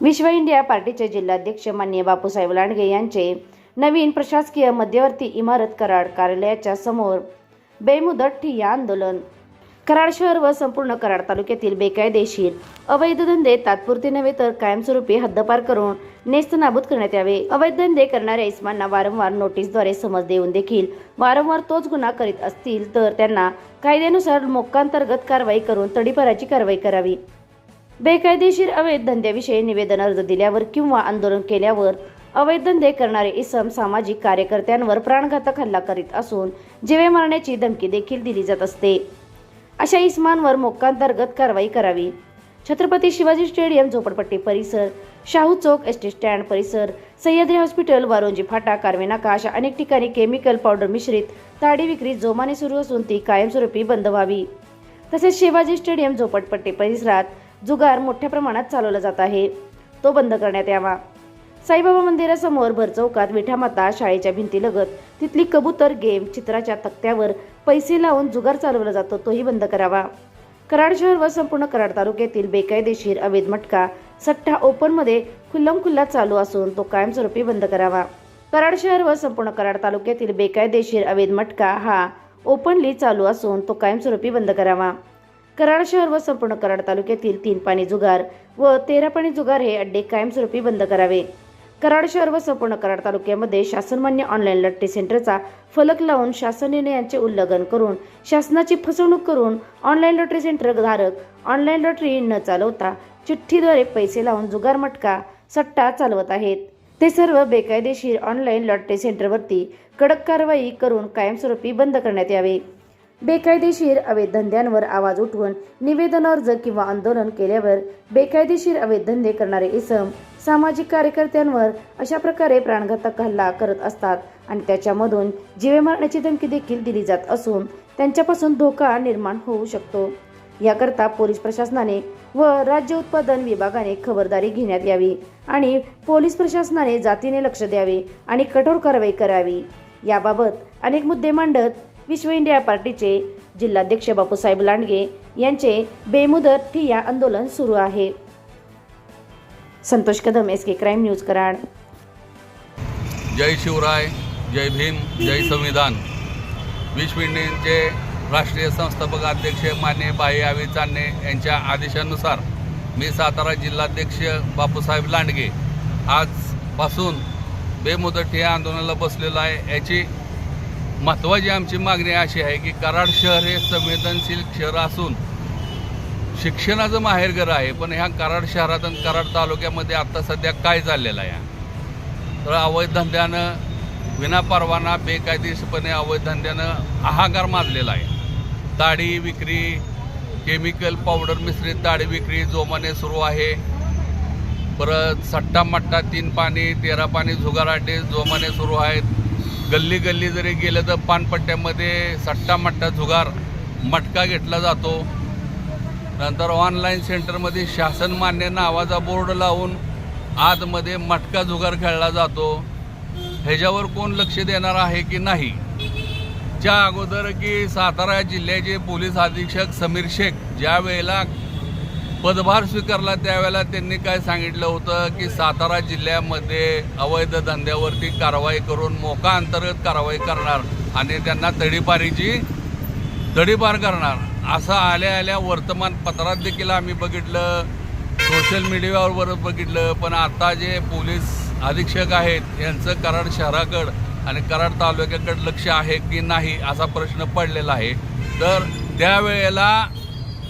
विश्व इंडिया पार्टीचे जिल्हाध्यक्ष मान्य बापूसाहेब लांडगे यांचे नवीन प्रशासकीय मध्यवर्ती इमारत कराड कार्यालयाच्या समोर बेमुदत ठिय्या आंदोलन. कराड शहर व संपूर्ण कराड तालुक्यातील बेकायदेशीर अवैध धंदे तात्पुरते नव्हे तर कायमस्वरूपी हद्दपार करून नेस्तनाबूत करण्यात यावे. अवैध धंदे करणाऱ्या इस्मांना वारंवार नोटीसद्वारे समज देऊन देखील वारंवार तोच गुन्हा करीत असतील तर त्यांना कायद्यानुसार मोक्कांतर्गत कारवाई करून तडीपाराची कारवाई करावी. बेकायदेशीर अवैध धंद्याविषयी निवेदन अर्ज दिल्यावर किंवा आंदोलन केल्यावर अवैध धंदे करणारे इसम सामाजिक कार्यकर्त्यांवर प्राणघातक हल्ला करीत असून जीवे मारण्याची धमकी देखील दिली जात असते. अशा इस्मांवर मोक्कांतर्गत कारवाई करावी. छत्रपती शिवाजी स्टेडियम झोपडपट्टी परिसर शाहू चौक एस टी स्टँड परिसर सह्याद्री हॉस्पिटल वारोंजी फाटा कारवे नाका अशा अनेक ठिकाणी केमिकल पावडर मिश्रित ताडी विक्री जोमाने सुरू असून ती कायमस्वरूपी बंद व्हावी. तसेच शिवाजी स्टेडियम झोपडपट्टी परिसरात जुगार मोठ्या प्रमाणात चालवला जात आहे. तो बंद करण्यात यावा. साईबाबा मंदिरासमोर भरचौकात विठामाता शाळेच्या भिंतीलगत तिथली कबूतर गेम चित्राच्या तक्त्यावर पैसे लावून जुगार चालवला जातो तोही बंद करावा. कराड शहर व संपूर्ण कराड तालुक्यातील बेकायदेशीर अवैध मटका सट्टा ओपनमध्ये खुल्लमखुल्ला चालू असून तो कायमस्वरूपी बंद करावा. कराड शहर व संपूर्ण कराड तालुक्यातील बेकायदेशीर अवैध मटका हा ओपनली चालू असून तो कायमस्वरूपी बंद करावा. कराड शहर व संपूर्ण कराड तालुक्यातील तीन पाणी जुगार व तेरा पाणी जुगार हे अड्डे कायमस्वरूपी बंद करावे. कराड शहर व संपूर्ण कराड तालुक्यामध्ये शासनमान्य ऑनलाईन लट्टे सेंटरचा फलक लावून शासन निर्णयांचे उल्लंघन करून शासनाची फसवणूक करून ऑनलाईन लॉटरी सेंटर धारक ऑनलाईन लॉटरी न चालवता चिठ्ठीद्वारे पैसे लावून जुगार मटका सट्टा चालवत आहेत. ते सर्व बेकायदेशीर ऑनलाईन लॉटरी सेंटरवरती कडक कारवाई करून कायमस्वरूपी बंद करण्यात यावे. बेकायदेशीर अवैध धंद्यांवर आवाज उठवून निवेदन अर्ज किंवा आंदोलन केल्यावर बेकायदेशीर अवैध धंदे करणारे इसम सामाजिक कार्यकर्त्यांवर अशा प्रकारे प्राणघातक हल्ला करत असतात आणि त्याच्यामधून जीवे मारण्याची धमकी देखील दिली जात असून त्यांच्यापासून धोका निर्माण होऊ शकतो. याकरता पोलीस प्रशासनाने व राज्य उत्पादन विभागाने खबरदारी घेण्यात यावी आणि पोलीस प्रशासनाने जातीने लक्ष द्यावे आणि कठोर कारवाई करावी. याबाबत अनेक मुद्दे मांडत विश्व इंडिया पार्टीचे जिल्हाध्यक्ष बापूसाहेब लांडगे यांचे बेमुदत ठिय्या आंदोलन सुरू आहे. Santosh Kadam S K crime news Karad. जय शिवराय जय भीम जय संविधान. विश्व इंडियनचे राष्ट्रीय संस्थापक अध्यक्ष मान्य बाई आवी चांदणे यांच्या आदेशानुसार मी सातारा जिल्हाध्यक्ष बापूसाहेब लांडगे. आजपासून बेमुदत ठिय्या आंदोलनाला बसलेलो आहे. याची महत्त्वाची आमची मागणी अशी आहे की कराड शहर हे संवेदनशील शहर असून शिक्षणाचं माहेरघर आहे पण ह्या कराड शहरात आणि कराड तालुक्यामध्ये आत्ता सध्या काय चाललेलं आहे? तर अवैध धंद्यानं विनापरवाना बेकायदेशीरपणे अवैध धंद्यानं हाहाकार माजलेला आहे. दाढी विक्री केमिकल पावडर मिश्रित दाढी विक्री जोमाने सुरू आहे. परत सट्टा मट्टा तीन पाणी तेरा पाणी झुगाराटे जोमाने सुरू आहेत. गल्ली गल्ली जरी गेलं तर पानपट्ट्यामध्ये सट्टा मट्टा झुगार मटका घेतला जातो. नंतर ऑनलाईन सेंटरमध्ये शासन मान्य नावाचा बोर्ड लावून आतमध्ये मटका जुगार खेळला जातो. ह्याच्यावर कोण लक्ष देणार आहे की नाही? च्या अगोदर की सातारा जिल्ह्याचे पोलीस अधीक्षक समीर शेख ज्या वेळेला पदभार स्वीकारला त्यावेळेला त्यांनी काय सांगितलं होतं की सातारा जिल्ह्यामध्ये अवैध धंद्यावरती कारवाई करून मोका अंतर्गत कारवाई करणार आणि त्यांना तडीपारीची तडीपार करणार. असं आल्या आल्या वर्तमानपत्रात देखील आम्ही बघितलं सोशल मीडियावर बघितलं पण आता जे पोलीस अधीक्षक आहेत यांचं कराड शहराकडं आणि कराड तालुक्याकडं लक्ष आहे की नाही असा प्रश्न पडलेला आहे. तर त्यावेळेला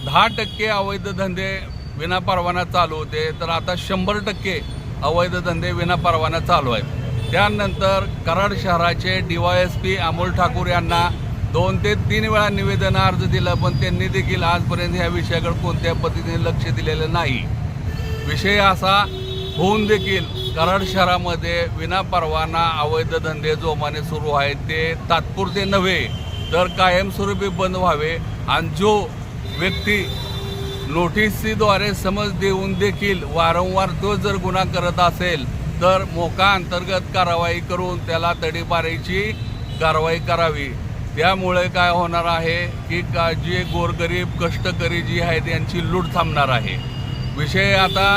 दहा टक्के अवैध धंदे विनापरवाना चालू होते तर आता शंभर टक्के अवैध धंदे विनापरवाना चालू आहेत. त्यानंतर कराड शहराचे D Y S P Amol Thakur यांना दोन ते तीन वेळा निवेदन अर्ज दिलं पण त्यांनी देखील आजपर्यंत ह्या विषयाकडे कोणत्या पद्धतीने लक्ष दिलेलं नाही. विषय असा होऊन देखील कराड शहरामध्ये विनापरवाना अवैध धंदे जोमाने सुरू आहेत ते तात्पुरते नव्हे तर कायमस्वरूपी बंद व्हावे. आणि जो व्यक्ती नोटीसीद्वारे समज देऊन देखील वारंवार तो जर गुन्हा करत असेल तर मोका अंतर्गत कारवाई करून त्याला तडीपारीची कारवाई करावी. त्यामुळे काय होणार आहे की का जे गोरगरीब कष्टकरी जी आहेत यांची लूट थांबणार आहे. विषय आता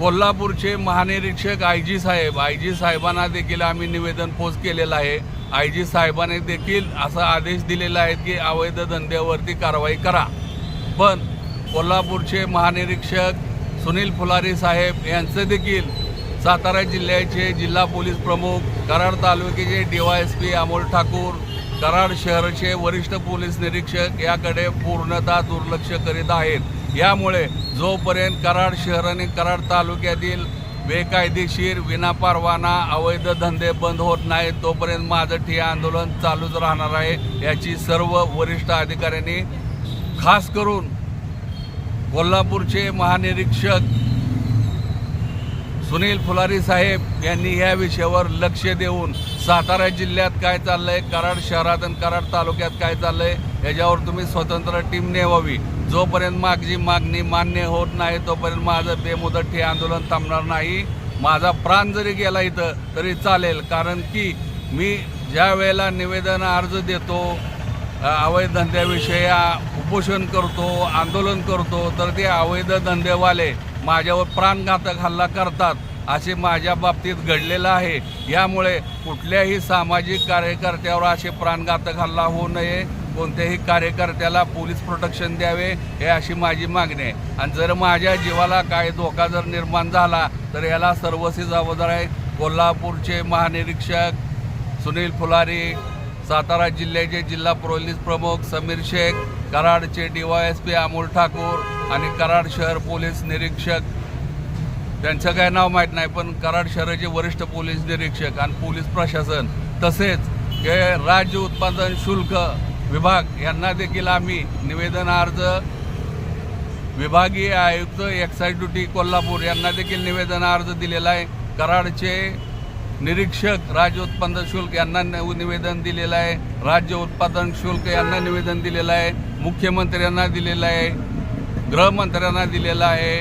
कोल्हापूरचे महानिरीक्षक आय जी साहेब आय जी साहेबांना देखील आम्ही निवेदन पोच केलेलं आहे. आय जी साहेबांनी देखील असा आदेश दिलेला आहे की अवैध धंद्यावरती कारवाई करा. पण कोल्हापूरचे महानिरीक्षक सुनील फुलारी साहेब यांचं देखील सातारा जिल्ह्याचे जिल्हा पोलीस प्रमुख कराड तालुक्याचे D Y S P Amol Thakur Karad शहराचे वरिष्ठ पोलीस निरीक्षक याकडे पूर्णतः दुर्लक्ष करीत आहेत. यामुळे जोपर्यंत कराड शहर आणि कराड तालुक्यातील बेकायदेशीर विनापरवाना अवैध धंदे बंद होत नाहीत तोपर्यंत माझं ठिय्या आंदोलन चालूच राहणार आहे याची सर्व वरिष्ठ अधिकाऱ्यांनी खास करून कोल्हापूरचे महानिरीक्षक सुनील फुलारी साहेब यांनी या विषयावर लक्ष देऊन सातारा जिल्ह्यात काय चाललंय कराड शहरात आणि कराड तालुक्यात काय चाललंय याच्यावर तुम्ही स्वतंत्र टीम नेवावी. जोपर्यंत माझी मागणी मान्य होत नाही तोपर्यंत माझं बेमुदत हे आंदोलन थांबणार नाही. माझा प्राण जरी गेला इथं तरी चालेल. कारण की मी ज्या वेळेला निवेदन अर्ज देतो अवैध धंद्याविषयी उपोषण करतो आंदोलन करतो तर ते अवैध धंदेवाले माझ्यावर प्राणघातक हल्ला करतात असे माझ्या बाबतीत घडलेलं आहे. यामुळे कुठल्याही सामाजिक कार्यकर्त्यावर असे प्राणघातक हल्ला होऊ नये. कोणत्याही कार्यकर्त्याला पोलीस प्रोटेक्शन द्यावे हे अशी माझी मागणी आहे. आणि जर माझ्या जीवाला काय धोका जर निर्माण झाला तर याला सर्वस्वी जबाबदार आहे कोल्हापूरचे महानिरीक्षक सुनील फुलारी सातारा जिल्ह्याचे जिल्हा पोलीस प्रमुख Samir Shaikh कराडचे D Y S P Amol Thakur आणि कराड शहर पोलीस निरीक्षक. त्यांचं काय नाव माहीत नाही पण कराड शहराचे वरिष्ठ पोलीस निरीक्षक आणि पोलीस प्रशासन. तसेच हे राज्य उत्पादन शुल्क विभाग यांना देखील आम्ही निवेदन अर्ज विभागीय आयुक्त एक्साईज ड्युटी कोल्हापूर यांना देखील निवेदन अर्ज दिलेला आहे. कराडचे निरीक्षक राज्य उत्पादन शुल्क यांना निवेदन दिलेलं आहे. राज्य उत्पादन शुल्क यांना निवेदन दिलेलं आहे. मुख्यमंत्र्यांना दिलेलं आहे. गृहमंत्र्यांना दिलेलं आहे.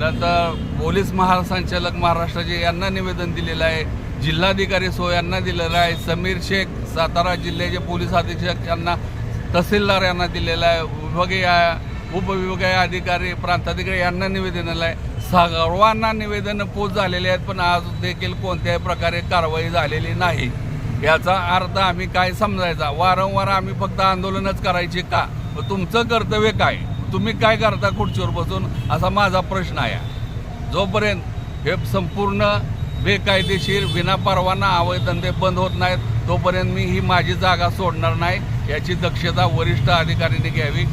नंतर पोलीस महासंचालक महाराष्ट्राचे यांना निवेदन दिलेलं आहे. जिल्हाधिकारी सो यांना दिलेला आहे. समीर शेख सातारा जिल्ह्याचे पोलीस अधीक्षक यांना तहसीलदार यांना दिलेला आहे. विभागीय उपविभागीय अधिकारी प्रांताधिकारी यांना निवेदन दिलं आहे सर्वांना निवेदन पोच झालेले आहेत पण आज देखील कोणत्याही प्रकारे कारवाई झालेली नाही. याचा अर्थ आम्ही काय समजायचा? वारंवार आम्ही फक्त आंदोलनच करायचे का? तुमचं कर्तव्य काय? तुम्ही काय करता खुर्चीवर बसून? असा माझा प्रश्न आहे. जोपर्यंत हे संपूर्ण बेकायदेशीर विनापरवाना अवैध धंदे बंद होत नाहीत. तोपर्यंत मी ही माझी जागा सोडणार नाही याची दक्षता वरिष्ठ अधिकाऱ्यांनी घ्यावी.